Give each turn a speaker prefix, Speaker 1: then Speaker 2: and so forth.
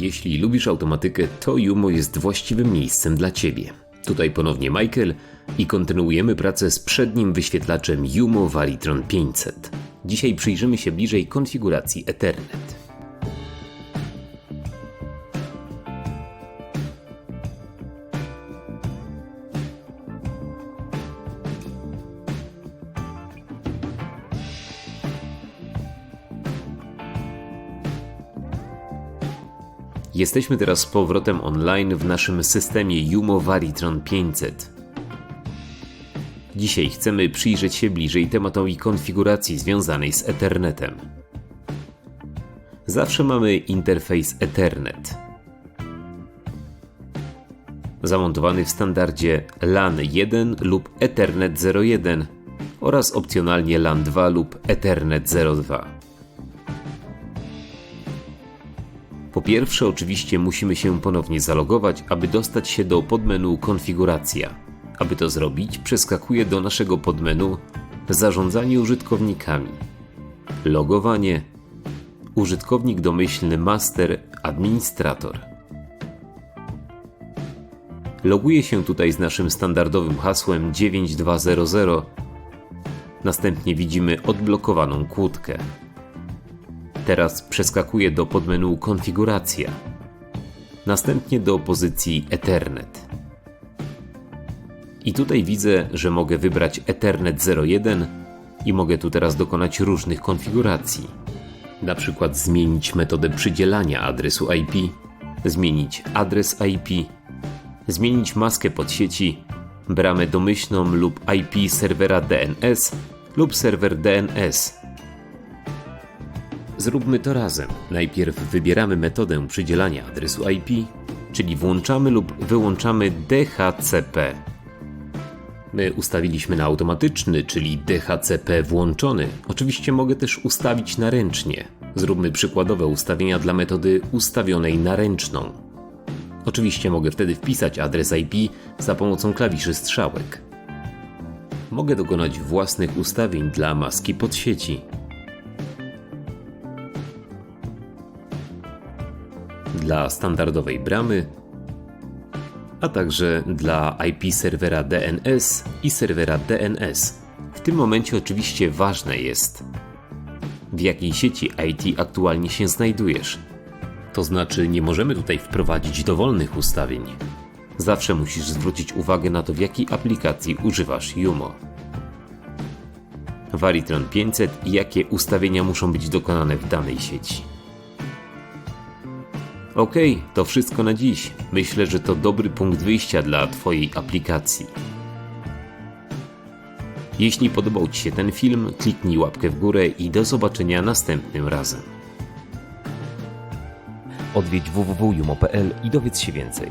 Speaker 1: Jeśli lubisz automatykę, to Jumo jest właściwym miejscem dla Ciebie. Tutaj ponownie Michael i kontynuujemy pracę z przednim wyświetlaczem Jumo Valitron 500. Dzisiaj przyjrzymy się bliżej konfiguracji Ethernet. Jesteśmy teraz z powrotem online w naszym systemie Jumo Valitron 500. Dzisiaj chcemy przyjrzeć się bliżej tematowi konfiguracji związanej z Ethernetem. Zawsze mamy interfejs Ethernet. Zamontowany w standardzie LAN 1 lub Ethernet 01 oraz opcjonalnie LAN 2 lub Ethernet 02. Po pierwsze, oczywiście musimy się ponownie zalogować, aby dostać się do podmenu Konfiguracja. Aby to zrobić, przeskakuję do naszego podmenu Zarządzanie użytkownikami. Logowanie. Użytkownik domyślny Master Administrator. Loguję się tutaj z naszym standardowym hasłem 9200. Następnie widzimy odblokowaną kłódkę. Teraz przeskakuję do podmenu Konfiguracja. Następnie do pozycji Ethernet. I tutaj widzę, że mogę wybrać Ethernet 01 i mogę tu teraz dokonać różnych konfiguracji. Na przykład zmienić metodę przydzielania adresu IP, zmienić adres IP, zmienić maskę podsieci, bramę domyślną lub IP serwera DNS lub serwer DNS Zróbmy to razem. Najpierw wybieramy metodę przydzielania adresu IP, czyli włączamy lub wyłączamy DHCP. My ustawiliśmy na automatyczny, czyli DHCP włączony. Oczywiście mogę też ustawić na ręcznie. Zróbmy przykładowe ustawienia dla metody ustawionej na ręczną. Oczywiście mogę wtedy wpisać adres IP za pomocą klawiszy strzałek. Mogę dokonać własnych ustawień dla maski podsieci. Dla standardowej bramy, a także dla IP serwera DNS i serwera DNS. W tym momencie oczywiście ważne jest, w jakiej sieci IT aktualnie się znajdujesz. To znaczy, nie możemy tutaj wprowadzić dowolnych ustawień. Zawsze musisz zwrócić uwagę na to, w jakiej aplikacji używasz Jumo. Valitron 500 i jakie ustawienia muszą być dokonane w danej sieci. Okej, okay, to wszystko na dziś. Myślę, że to dobry punkt wyjścia dla Twojej aplikacji. Jeśli podobał Ci się ten film, kliknij łapkę w górę i do zobaczenia następnym razem. Odwiedź www.jumo.pl i dowiedz się więcej.